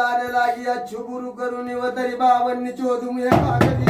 तारे लागी अच्छू गुरु करून व तरी बावन्नी चोदू मी कागदी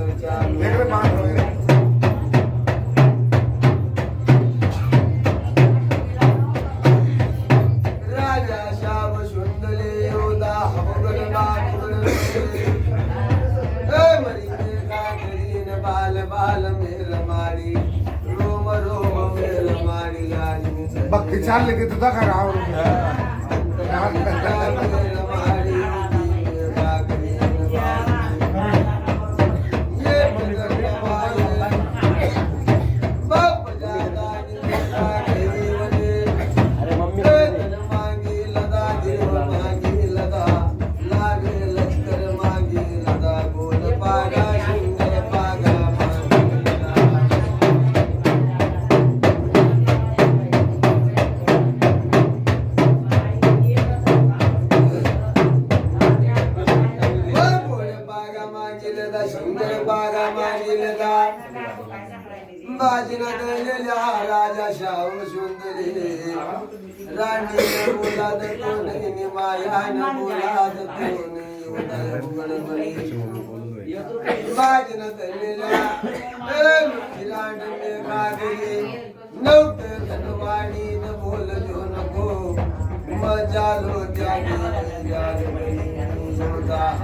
बाल बाल मेल मारी रोम रोम मेल मारी लाज में बाकी चालले की तुझा काय राव दळलेल्या राजा शाहू सुंदरी. राणी बोलाद कोणी मायान बोलाद कोणी उदय उघड मे कागरी. नव्हते धनवाणी न बोल जो नको मजालो त्यागी जागी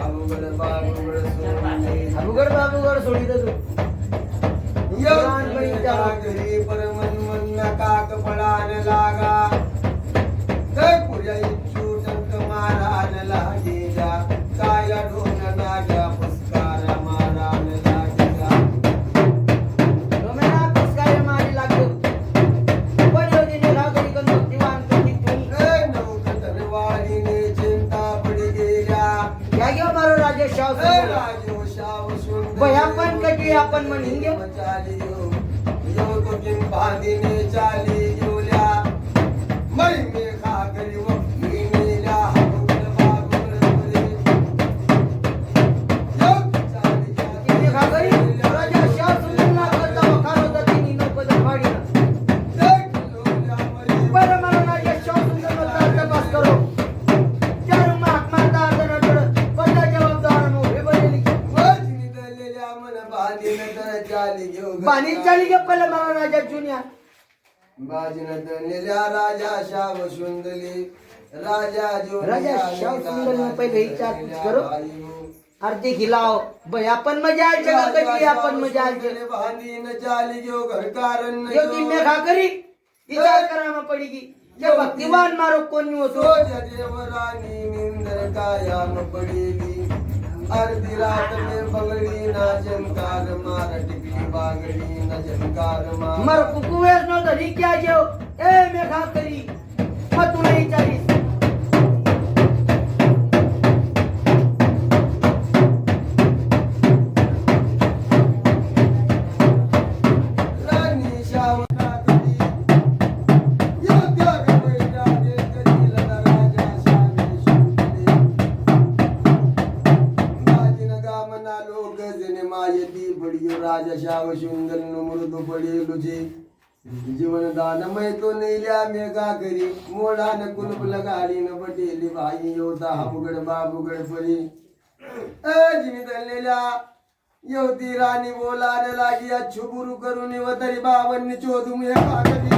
अवघड बाबुगड सोडले उघड बाबूगड सोडित तू. परमन मन काक पडान आपण म्हणून घेऊ. चालियो योग किं बांधिने चाली? बाणी चाली गे पहिले मला राजा जुन्या राजा शाव सुंदली राजा जो राजा शाव सुंदरने पहिले विचारपूस करो. अर्धे खिलाव बय आपण मजा आलचे का कधी आपण मजा आलचे बांधीन चाली गयो घर कारण योगी मे खा करी विचार करा मग पडी की जे भक्तिवान मारो कोणी होतो देवरानी निंदर कायाम पडेली अर्धी रात में बंगडी ना जनकार मार टिकली बागडी न जनकार मार मर कुकुवेस नव्हतं री क्या जेव ए मे खा करी मग तुला विचारीस बाजिन गामना लोक जन मायती मृदू पडी लुची जीवन दान मैतो नेल्या मेघा करी मोळा न कुलबुल गाडी न पटेली भाई योता हाबुगड बाबुगड परी. ए जिनी दललेल्या येवती राणी बोलान लागी अच्छुबुरु करून वतरी तरी बावन्नी चोदुम हे कागदी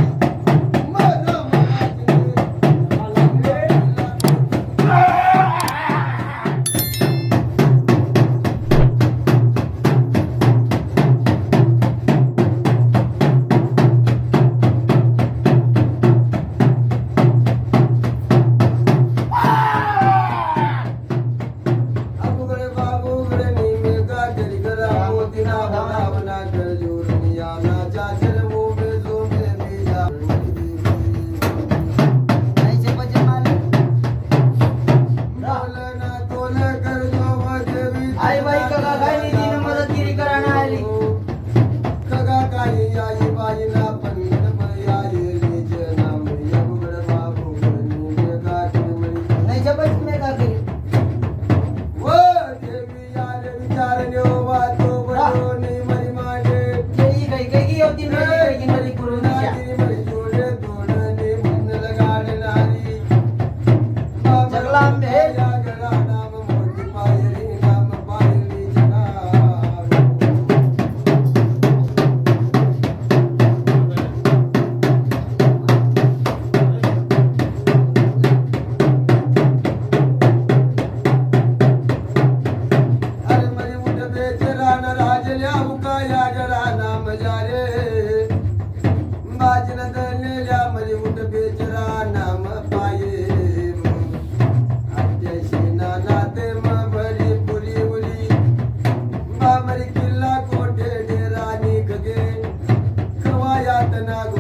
una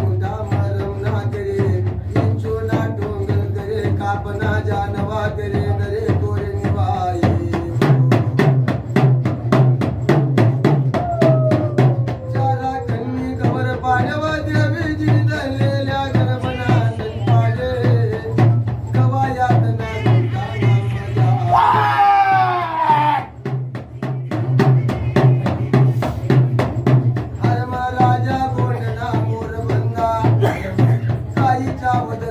out with